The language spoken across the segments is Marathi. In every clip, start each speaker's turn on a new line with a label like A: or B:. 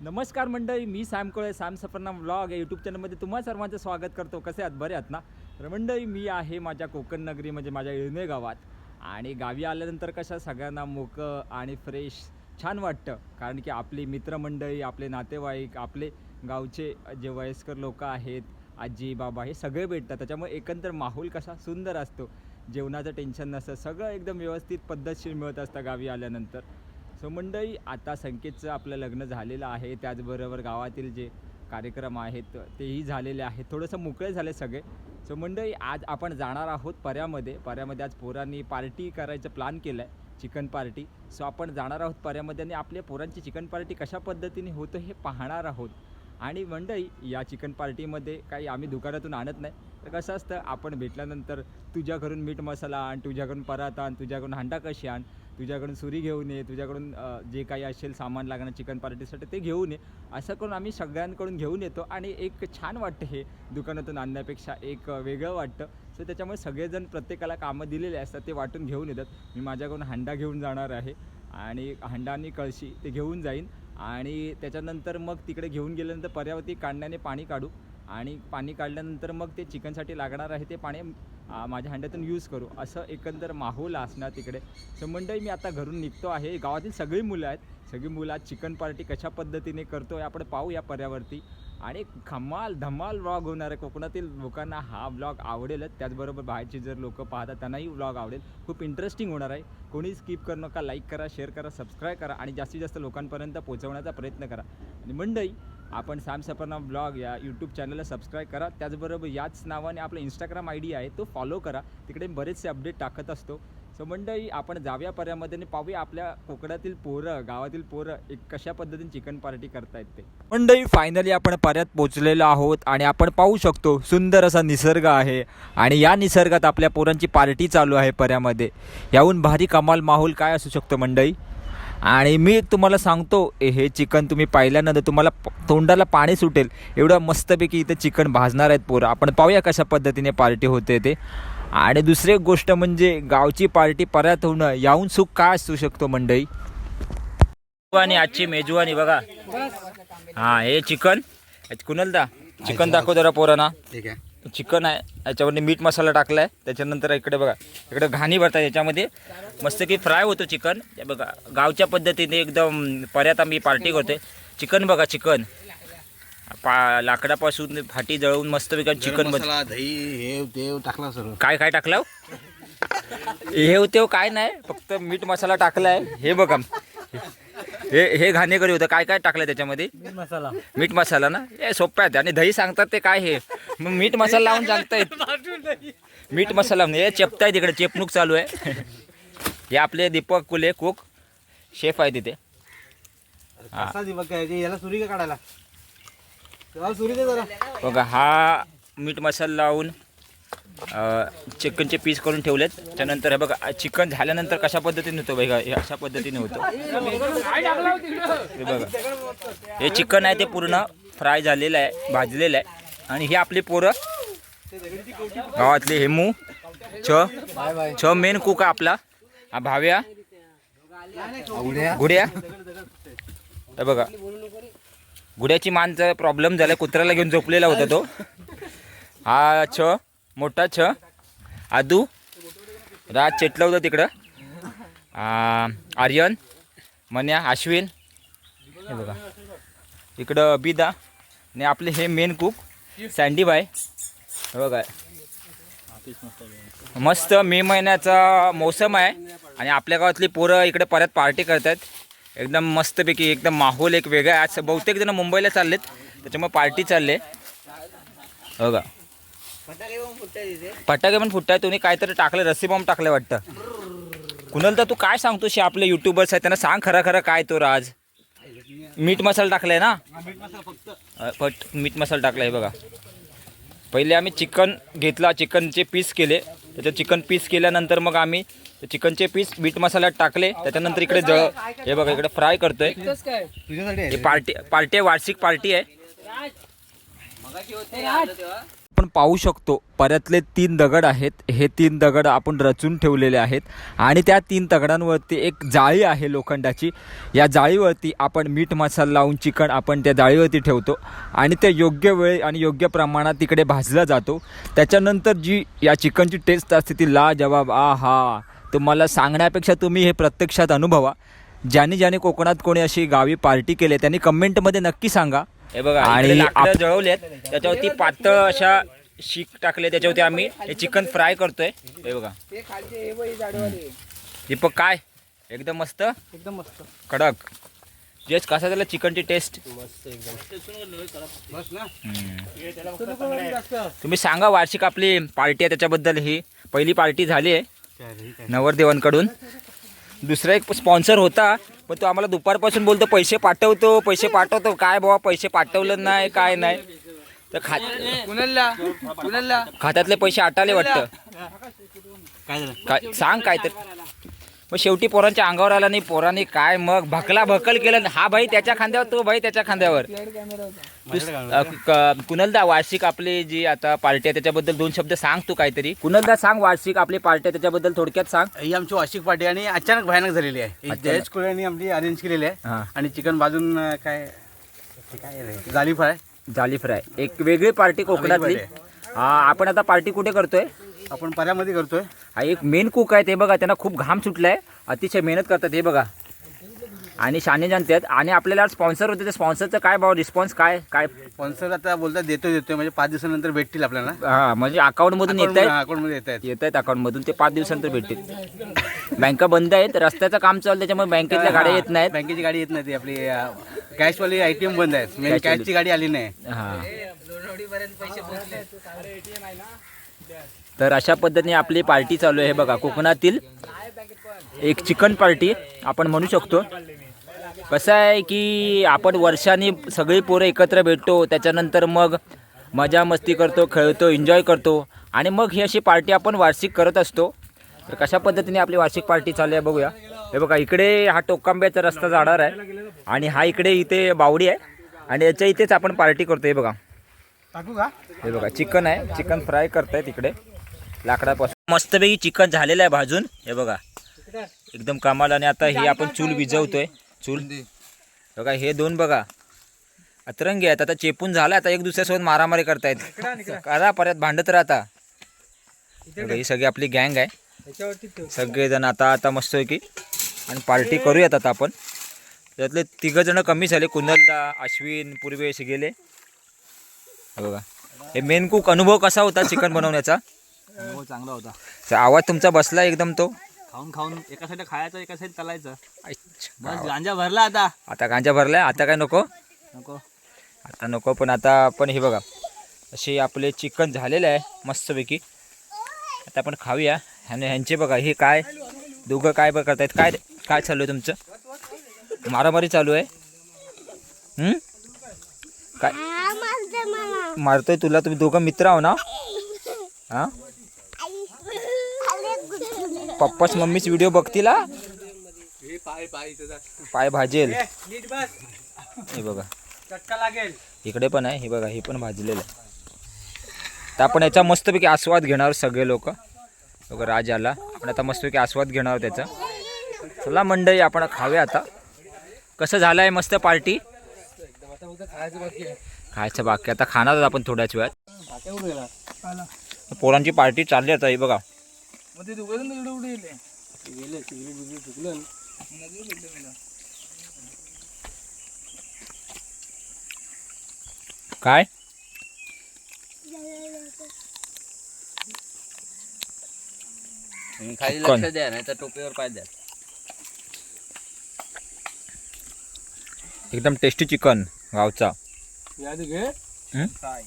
A: नमस्कार मंडळी मी Sam Kole Sam Safarnama vlog या यूट्यूब चॅनलमध्ये तुम्हा सर्वांचं स्वागत करतो. कसे आहात? बरे आहात ना? तर मंडळी मी आहे माझ्या कोकण नगरी म्हणजे माझ्या इळणे गावात. आणि गावी आल्यानंतर कशा सगळ्यांना मोकं आणि फ्रेश छान वाटतं. कारण की आपली मित्रमंडळी आपले नातेवाईक आपले गावचे जे वयस्कर लोक आहेत आजी बाबा हे सगळे भेटतात. त्याच्यामुळे एकंदर माहोल कसा सुंदर असतो. जेवणाचं टेन्शन नसतं. सगळं एकदम व्यवस्थित पद्धतशीर मिळत असतं गावी आल्यानंतर. सो मंडळी आता संकेतचं आपलं लग्न झालेलं आहे. त्याचबरोबर गावातील जे कार्यक्रम आहेत तेही झालेले आहेत. थोडंसं मोकळे झाले सगळे. सो मंडळी आज आपण जाणार आहोत पर्यामध्ये. पर्यामध्ये आज पोरांनी पार्टी करायचं प्लॅन केलं आहे चिकन पार्टी. सो आपण जाणार आहोत पर्यामध्ये आणि आपल्या पोरांची चिकन पार्टी कशा पद्धतीने होतं हे पाहणार आहोत. आणि मंडळी या चिकन पार्टीमध्ये काही आम्ही दुकानातून आणत नाही. तर कसं असतं आपण भेटल्यानंतर तुझ्याकडून मीठ मसाला आण तुझ्याकडून परात आण तुझ्याकडून हांडा कशी आण तुझ्याकडून सुरी घेऊन ये तुझ्याकडून जे काही असेल सामान लागणार चिकन पार्टीसाठी ते घेऊन ये. असं करून आम्ही सगळ्यांकडून घेऊन येतो आणि एक छान वाटतं हे दुकानातून आणण्यापेक्षा एक वेगळं वाटतं. सो त्याच्यामुळे सगळेजण प्रत्येकाला कामं दिलेले असतात ते वाटून घेऊन येतात. मी माझ्याकडून हांडा घेऊन जाणार आहे आणि हांडा आणि कळशी ते घेऊन जाईन. आणि त्याच्यानंतर मग तिकडे घेऊन गेल्यानंतर पर्यावरती काढण्याने पाणी काढू. आणि पाणी काढल्यानंतर मग ते चिकनसाठी लागणार आहे ते पाणी माझ्या हंड्यातून यूज करू. असं एकंदर माहोल असणार तिकडे. सो मंडळी मी आता घरून निघतो आहे. गावातील सगळी मुलं आहेत. सगळी मुलं आज चिकन पार्टी कशा पद्धतीने करतो आहे आपण पाहू या पर्यावरती. आणि धमाल धमाल व्लॉग होणार आहे. कोकणातील लोकांना हा व्लॉग आवडेलच. त्याचबरोबर बाहेरचे जर लोक पाहतात त्यांनाही व्लॉग आवडेल. खूप इंटरेस्टिंग होणार आहे. कोणी स्किप करू नका. लाईक करा शेअर करा सबस्क्राईब करा आणि जास्तीत जास्त लोकांपर्यंत पोहोचवण्याचा प्रयत्न करा. आणि मंडई आपण सॅम सपना ब्लॉग या यूट्यूब चॅनलला सबस्क्राईब करा. त्याचबरोबर याच नावाने आपला इंस्टाग्राम आय डी आहे तो फॉलो करा. तिकडे बरेचसे अपडेट टाकत असतो. सो मंडळी आपण जाऊया पर्यामध्ये आणि पाहूया आपल्या कोकणातील पोरं गावातील पोरं एक कशा पद्धतीने चिकन पार्टी करतायत ते. मंडळी फायनली आपण पर्यात पोचलेलो आहोत आणि आपण पाहू शकतो सुंदर असा निसर्ग आहे. आणि या निसर्गात आपल्या पोरांची पार्टी चालू आहे पर्यामध्ये. याहून भारी कमाल माहोल काय असू शकतो मंडळी? आणि मी तुम्हाला सांगतो हे चिकन तुम्ही पाहिल्यानंतर तुम्हाला तोंडाला पाणी सुटेल. एवढं मस्तपैकी इथं चिकन भाजणार आहेत पोरं. आपण पाहूया कशा पद्धतीने पार्टी होते ते. आणि दुसरी एक गोष्ट म्हणजे गावची पार्टी परत होणं याहून सुख काय असू शकतो मंडळी? आणि आजची मेजवानी बघा. हा हे चिकन. कुणाल दा चिकन दाखव जरा पोरांना.
B: ठीक आहे.
A: चिकन आहे याच्यामध्ये मीठ मसाला टाकलाय त्याच्यानंतर इकडे बघा इकडे घाणी भरतात याच्यामध्ये. मस्त की फ्राय होतो चिकन. हे बघा गावच्या पद्धतीने एकदम पर्यात आम्ही पार्टी करतोय. चिकन बघा चिकन. पा लाकडापासून फाटी जळवून मस्त चिकन
B: चिकन दही हे टाकला सर्व
A: काय काय टाकलं हो? हे होते काय नाही फक्त मीठ मसाला टाकलाय. हे बघा. हे हे घाणेकरी होतं. काय काय टाकलं त्याच्यामध्ये?
C: मसाला.
A: मीठ मसाला ना? हे सोप्या आहेत आणि दही सांगतात ते काय हे? मग मीठ मसाला लावून सांगतायत. मीठ मसाला लावून हे चेपताय तिकडे चेपणूक चालू आहे. हे आपले दीपक कुले कुक शेफ आहे तिथे.
B: कसा दिवस काय ते याला सुरी का काढायला? त्याला सुरी दे जरा.
A: बघा हा मीठ मसाला लावून चिकनचे पीस करून ठेवलेत. त्यानंतर हे बघा चिकन झाल्यानंतर कशा पद्धतीने होतं बघा हे अशा पद्धतीने होतं. हे बघा. हे चिकन आहे ते पूर्ण फ्राय झालेलं आहे भाजलेलं आहे. आणि हे आपली पोरं. गावातले हेमू छ. छ मेन कुक आहे आपला. हा भाव्या. गुड्या. हे बघा. गुड्याची मानचा प्रॉब्लेम झाला कुत्र्याला घेऊन झोपलेला होता तो. हा छ. मोठा छ. आदू. राज चेटला होता तिकडं. आर्यन मन्या अश्विन. हे बघा. इकडं अबिदा आणि आपले हे मेन कुक सँडी बाय. हो हे बघा मस्त मे महिन्याचा मोसम आहे. आणि आपल्या गावातली पोरं इकडे परत पार्टी करतात. एकदम मस्तपैकी एकदम माहोल एक वेगळा आहे. आज बहुतेक जण मुंबईला चाललेत. त्याच्यामुळे पार्टी चालले. हो का? फटाके पण फुटताय तुम्ही. काहीतरी टाकलं रस्सी बॉम्ब टाकलं वाटतं. कुणाल तर तू काय सांगतोशी आपले युट्यूबर्स आहेत? त्यांना सांग खरं खरं काय तो राज. मीठ मसाला टाकलाय ना? अ, पट मीठ मसाला टाकलाय बघा. पहिले आम्ही चिकन घेतला चिकनचे पीस केले. त्याच्यात चिकन पीस केल्यानंतर मग आम्ही ते चिकनचे पीस मीठ मसाल्यात टाकले. त्याच्यानंतर इकडे जळ हे बघा इकडे फ्राय करतोय.
B: तुझ्यासाठी
A: ही पार्टी पार्टी आहे वार्षिक पार्टी आहे. पाहू शकतो. परतले तीन दगड आहेत. हे तीन दगड आपण रचून ठेवलेले आहेत. आणि त्या तीन दगडांवरती एक जाळी आहे लोखंडाची. या जाळीवरती आपण मीठ मसाला लावून चिकन आपण त्या जाळीवरती ठेवतो. आणि ते योग्य वेळ आणि योग्य प्रमाणात तिकडे भाजला जातो. त्याच्यानंतर जी या चिकनची टेस्ट असते ती ला जवाब आ हा तुम्हाला सांगण्यापेक्षा तुम्ही हे प्रत्यक्षात अनुभवा. ज्याने ज्याने कोकणात कोणी अशी गावी पार्टी केली त्यांनी कमेंटमध्ये नक्की सांगा. हे बघा आणि जळवलेत. त्याच्यावरती पातळ अशा शीक टाकले त्याच्यावरती आम्ही. हे चिकन फ्राय करतोय. हे बघा. दीपक काय? एकदम मस्त?
B: एकदम मस्त.
A: कडक. जेच कसा त्याला चिकनची टेस्ट
B: बस ना?
A: तुम्ही सांगा वार्षिक आपली पार्टी आहे त्याच्याबद्दल ही. पहिली पार्टी झाली आहे नवरदेवांकडून. दुसरा एक स्पॉन्सर होता पण तो आम्हाला दुपारपासून बोलतो पैसे पाठवतो पैसे पाठवतो. काय बाबा पैसे पाठवलं नाही काय नाही. तर खा
B: कुणाला? कुणाला?
A: खात्यातले पैसे आटाले वाटतं.
B: काय झालं?
A: काय सांग काय तर मग शेवटी पोरांच्या अंगावर आला नाही पोरांनी काय मग भकला भकल केलं हा भाई त्याच्या खांद्यावर तो भाई त्याच्या खांद्यावर. अ, क- कुणालदा वार्षिक आपली जी आता पार्टी आहे त्याच्याबद्दल दोन शब्द सांग तू काहीतरी. कुणालदा सांग वार्षिक आपली पार्टी आहे त्याच्याबद्दल थोडक्यात सांग.
B: ही आमची वार्षिक पार्टी आणि अचानक भयानक झालेली आहे. ही
A: अचानक.
B: जयेश कोळ्यांनी आमची अरेंज केलेली आहे.
A: हां.
B: आणि चिकन भाजून अं, काय ते काय रे जाली फ्राय?
A: जाली फ्राय. एक वेगळी पार्टी कोकणातली. हा आपण आता पार्टी कुठे करतोय?
B: आपण पर्यामध्ये करतोय.
A: हा एक मेन कुक आहे ते बघा त्यांना खूप घाम सुटलाय. अतिशय मेहनत करतात हे बघा. आणि शाने जाणतात आणि आपल्याला स्पॉन्सर होते ते स्पॉन्सरचं काय भाव रिस्पॉन्स काय काय?
B: स्पॉन्सर आता बोलतात देतोय देतोय. म्हणजे पाच दिवसानंतर भेटतील आपल्याला.
A: हा म्हणजे अकाउंटमधून येत आहेत
B: अकाउंटमध्ये येत आहेत
A: येत आहेत अकाउंटमधून ते पाच दिवसानंतर भेटतील. बँका बंद आहेत रस्त्याचं काम चालू त्याच्यामुळे बँकेतल्या गाड्या येत नाहीत.
B: बँकेची गाडी येत नाही ती आपली कॅशवाली आय टी एम बंद आहेत. मेन
A: Cash वाली.
B: कॅशची गाडी आली नाही.
A: हा. तर अशा पद्धतीने आपली पार्टी चालू आहे बघा. कोकणातील एक चिकन पार्टी आपण म्हणू शकतो. कसं आहे की आपण वर्षांनी सगळी पोरं एकत्र भेटतो. त्याच्यानंतर मग मजा मस्ती करतो खेळतो एन्जॉय करतो. आणि मग ही अशी पार्टी आपण वार्षिक करत असतो. तर कशा पद्धतीने आपली वार्षिक पार्टी चालू आहे बघूया. हे बघा इकडे हा टोकांब्याचा रस्ता जाणार आहे. आणि हा इकडे इथे बावडी आहे. आणि याच्या इथेच आपण पार्टी करतो हे बघा.
B: टाकू का?
A: हे बघा चिकन आहे. चिकन फ्राय करतायत इकडे लाकडापासून. मस्तपैकी चिकन झालेलं आहे भाजून. हे बघा एकदम कमाल आणि आता ही आपण चूल विजवतोय चूल. बघा हे दोन बघा अतरंगी आहेत. आता चेपून झाला आता एक दुसऱ्यासोबत मारामारी करतायत. करा परत भांडत राहता बघा, ही सगळी आपली गँग आहे. सगळेजण आता आता मस्त की आणि पार्टी करूयात आता आपण. त्यातले तिघं जण कमी झाले कुंदलदा अश्विन पूर्वेश गेले. बघा. हे मेन कुक अनुभव कसा होता चिकन बनवण्याचा?
B: हो चांगला होता.
A: तर आवाज तुमचा बसला एकदम तो.
B: खाऊन खाऊन एका साईड खायचं एका साईड चालायचं. बस गांजा भरला आता.
A: आता गांजा भरलाय? आता काय नको?
B: नको.
A: आता नको पण आता आपण हे बघा. असे आपले चिकन झालेलं आहे मस्तपैकी. आता आपण खाऊया. आणि ह्यांचे बघा हे काय? दोघं काय बघ करतायत? काय काय चालू आहे तुमचं? मारामारी चालू आहे? हं? काय? मारतोय तुला? तुम्ही दोघं मित्र आहो ना? हा? पप्पाच मम्मीच व्हिडिओ बघतील हा? पाय भाजेल. हे बघा.
B: लागेल.
A: इकडे पण आहे हे बघा हे पण भाजलेलं आहे. तर आपण याचा मस्तपैकी आस्वाद घेणार सगळे लोक. बघा राज आला. आपण आता मस्तपैकी आस्वाद घेणार त्याचा. चला मंडळी आपण खाऊया आता. कसं झालं आहे मस्त पार्टी? खायचं बाकी आता खाणार आपण थोड्याच वेळात. पोरांची पार्टी चालली आता ही बघा. काय?
B: खाली. लक्ष द्या नाही तर टोपीवर पाय द्या.
A: एकदम टेस्टी चिकन गावचा.
B: याद घे
A: हं?
B: फ्राय.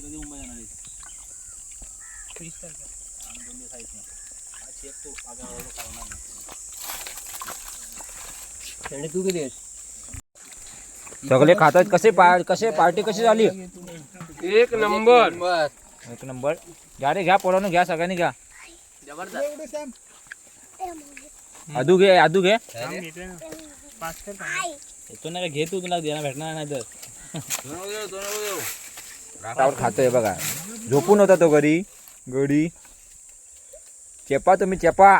B: कधी मुंबई येणार तू किती आहेस?
A: सगळे खातात कसे कसे पार्टी कशी झाली?
B: एक नंबर.
A: एक नंबर. घ्या रे घ्या पोरानं घ्या सगळ्यांनी घ्या. आदू घे आदू घे.
C: तो नाही का घे तू तुला देणार भेटणार नाही तर.
A: खातोय बघा. झोपून होता तो घरी. गडी चेपा तुम्ही चेपा.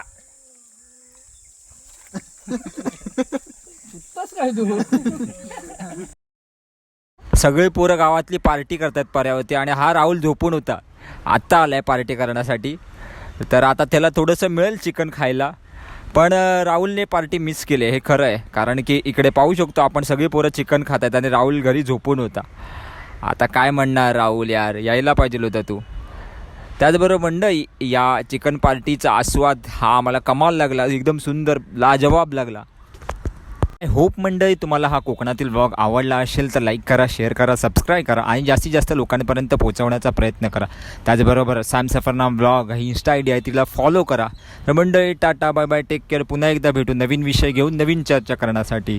C: काय तू?
A: सगळे पोरं गावातली पार्टी करतात पर्यावरती आणि हा राहुल झोपून होता. आत्ता आलाय पार्टी करण्यासाठी. तर आता त्याला थोडंसं मिळेल चिकन खायला. पण राहुलने पार्टी मिस केली हे खरं आहे. कारण की इकडे पाहू शकतो आपण सगळी पोरं चिकन खात आहेत आणि राहुल घरी झोपून होता. आता काय म्हणणार राहुल यार? यायला पाहिजे होता तू. त्याचबरोबर मंडई या चिकन पार्टीचा आस्वाद हा आम्हाला कमाल लागला. एकदम सुंदर लाजवाब लागला. होप मंडळी तुम्हाला हा कोकणातील ब्लॉग आवडला असेल तर लाईक करा शेअर करा सबस्क्राईब करा आणि जास्तीत जास्त लोकांपर्यंत पोहोचवण्याचा प्रयत्न करा. त्याचबरोबर सॅम सफरनाम ब्लॉग ही इन्स्टा आय डी आहे तिला फॉलो करा. तर मंडळी tata bye bye take care पुन्हा एकदा भेटू नवीन विषय घेऊन नवीन चर्चा करण्यासाठी.